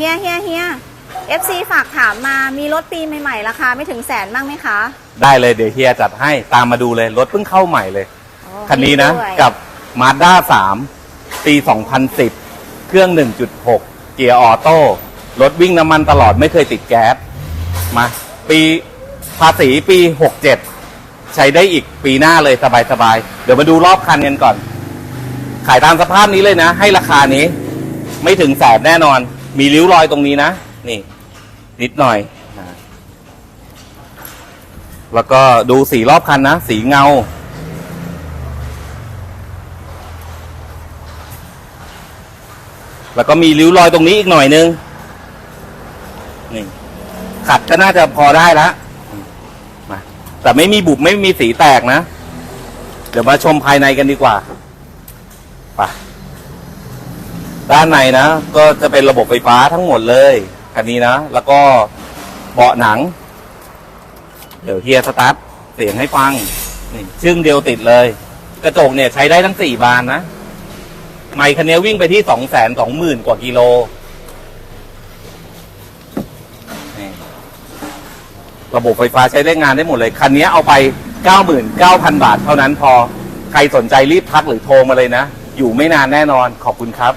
เฮียเฮียเฮีย FC ฝากถามมามีรถปีใหม่ๆราคาไม่ถึงแสนบ้างไหมคะได้เลยเดี๋ยวเฮียจัดให้ตามมาดูเลย รถเพิ่งเข้าใหม่เลยโอ้คันนี้นะ ด้วยกับ Mazda 3ปี 2010 เครื่อง 1.6 เกียร์ออโต้ รถวิ่งน้ำมันตลอดไม่เคยติดแก๊ส มา ปีภาษีปี 67 ใช้ได้อีกปีหน้าเลยสบายๆ เดี๋ยวมาดูรอบคันกันก่อน ขายตามสภาพนี้เลยนะ ให้ราคานี้ ไม่ถึงแสนแน่นอน มีริ้วรอยตรงนี้นะ นี่ นิดหน่อยนะแล้วก็ดูสีรอบคันนะ สีเงา แล้วก็มีริ้วรอยตรงนี้อีกหน่อยนึง นี่ ขัดก็น่าจะพอได้ละมาแต่ไม่มีบุบไม่มีสีแตกนะ เดี๋ยวมาชมภายในกันดีกว่า ไป ด้านในนะ ก็จะเป็นระบบไฟฟ้าทั้งหมดเลยคันนี้นะ แล้วก็เบาะหนัง เดี๋ยวเฮียสตาร์ทเสียงให้ฟังนี่ชึ่งเดียวติดเลย กระจกเนี่ยใช้ได้ทั้งสี่บานนะไมค์คันนี้วิ่งไปที่สองแสนสองหมื่นกว่ากิโลระบบไฟฟ้าใช้ได้งานได้หมดเลย คันนี้เอาไปเก้าหมื่นเก้าพันบาทเท่านั้นพอ ใครสนใจรีบทักหรือโทรมาเลยนะ อยู่ไม่นานแน่นอน ขอบคุณครับ